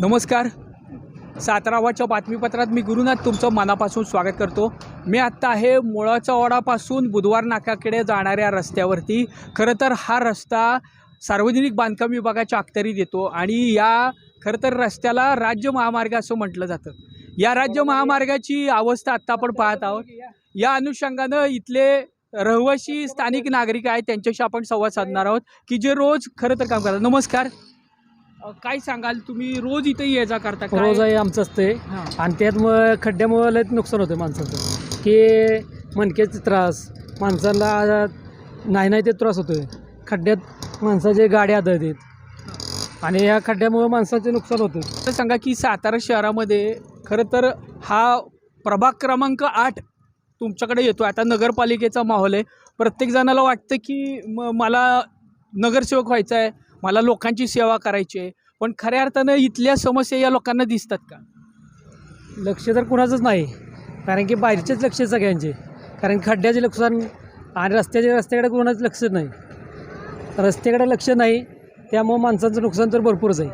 नमस्कार. सातारावाच्या बातमीपत्रात मी गुरुनाथ तुमचं मनापासून स्वागत करतो. मी आत्ता आहे मुळाच्या ओढापासून बुधवार नाक्याकडे जाणाऱ्या रस्त्यावरती. खरं तर हा रस्ता सार्वजनिक बांधकाम विभागाच्या अखत्यारीत येतो आणि या खरं तर रस्त्याला राज्य महामार्ग असं म्हटलं जातं. या राज्य महामार्गाची अवस्था आत्ता आपण पाहत आहोत. या अनुषंगानं इथले रहिवासी स्थानिक नागरिक आहेत त्यांच्याशी आपण संवाद साधणार आहोत की जे रोज खरं तर काम करतात. नमस्कार. अ, काय सांगाल? तुम्ही रोज इथे ये जा करता काय? रोज आहे आमचं असते. हां. आणि त्यात मग खड्ड्यामुळे लय नुकसान होतं माणसाचं. की मणक्याचे त्रास माणसाला नाही नाही ते त्रास होतोय. खड्ड्यात माणसाचे गाड्या आदळतात. आणि या खड्ड्यामुळे माणसाचे नुकसान होतं. तर सांगा की सातारा शहरामध्ये खरं तर हा प्रभाग क्रमांक आठ तुमच्याकडे येतो आता नगरपालिकेचा माहोल आहे. प्रत्येक जणाला वाटतं की म मला नगरसेवक व्हायचं आहे. मला लोकांची सेवा करायची आहे. पण खऱ्या अर्थानं इथल्या समस्या या लोकांना दिसतात का? लक्ष तर कुणाचंच नाही. कारण की बाहेरचेच लक्ष सगळ्यांचे. कारण खड्ड्याचे नुकसान आणि रस्त्याचे रस्त्याकडे कोणाचं लक्ष नाही. रस्त्याकडे लक्ष नाही त्यामुळे माणसांचं नुकसान तर भरपूरच आहे.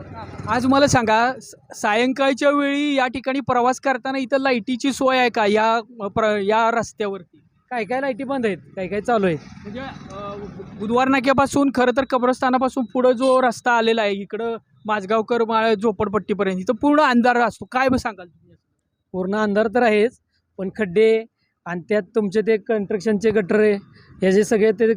आज मला सांगा सायंकाळच्या वेळी या ठिकाणी प्रवास करताना इथं लाईटीची सोय आहे का? या प्र या रस्त्यावरती? काय काय लाईटी बंद आहेत? काय काय चालू आहे? म्हणजे बुधवार नाक्यापासून खरं तर कब्रस्तानापासून पुढं जो रस्ता आलेला आहे इकडं माझगावकर माळ झोपडपट्टीपर्यंत इथं पूर्ण अंधार असतो. काय बं सांगाल तुम्ही पूर्ण अंधार तर आहेच पण खड्डे आणि त्यात तुमचे ते कन्स्ट्रक्शनचे गटर आहे हे जे सगळे ते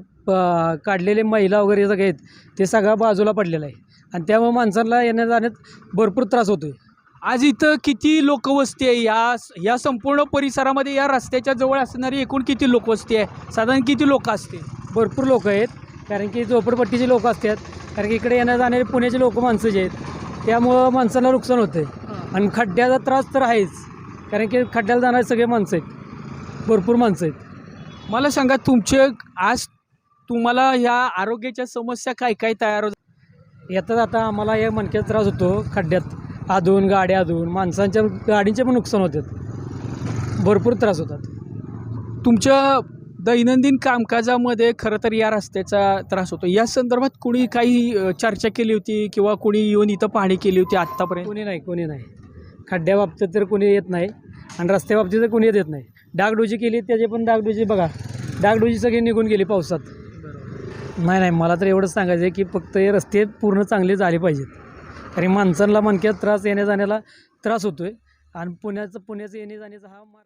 काढलेले महिला वगैरे सगळे आहेत ते सगळा बाजूला पडलेलं आहे. आणि त्यामुळे माणसांना येण्या जाण्यात भरपूर त्रास होतो आहे आज इथं किती लोकवस्ती आहे? या या संपूर्ण परिसरामध्ये या रस्त्याच्या जवळ असणारी एकूण किती लोकवस्ती आहे? साधारण किती लोक असते भरपूर लोक आहेत. कारण की झोपडपट्टीचे लोक असतात. कारण की इकडे येण्या जाणारे पुण्याचे लोक माणसं जे आहेत त्यामुळं माणसाला नुकसान होतं आहे आणि खड्ड्याचा त्रास तर आहेच. कारण की खड्ड्याला जाणारे सगळे माणसं आहेत. भरपूर माणसं आहेत. मला सांगा तुमचे आज तुम्हाला ह्या आरोग्याच्या समस्या काय काय तयार होत? येता जाता आम्हाला या मणक्याचा त्रास होतो खड्ड्यात. आधून गाड्या आधून माणसांच्या गाडींचे पण नुकसान होतात. भरपूर त्रास होतात. तुमच्या दैनंदिन कामकाजामध्ये खरं तर या रस्त्याचा त्रास होतो. या संदर्भात कुणी काही चर्चा केली होती किंवा कुणी येऊन इथं पाहणी केली होती आत्तापर्यंत? कोणी नाही कोणी नाही. खड्ड्या बाबतीत तर कोणी येत नाही आणि रस्त्या बाबतीत तर कोणी येत नाही. डागडुजी केली त्याचे पण डागडुजी बघा. डागडुजी सगळी निघून गेली पावसात. नाही नाही मला तर एवढंच सांगायचं आहे की फक्त हे रस्ते पूर्ण चांगले झाले पाहिजेत. कारण माणसांना मणक्यात त्रास येण्या जाण्याला त्रास होतो आहे आणि पुण्याचं पुण्याचं येणे जाण्याचा हा मार्ग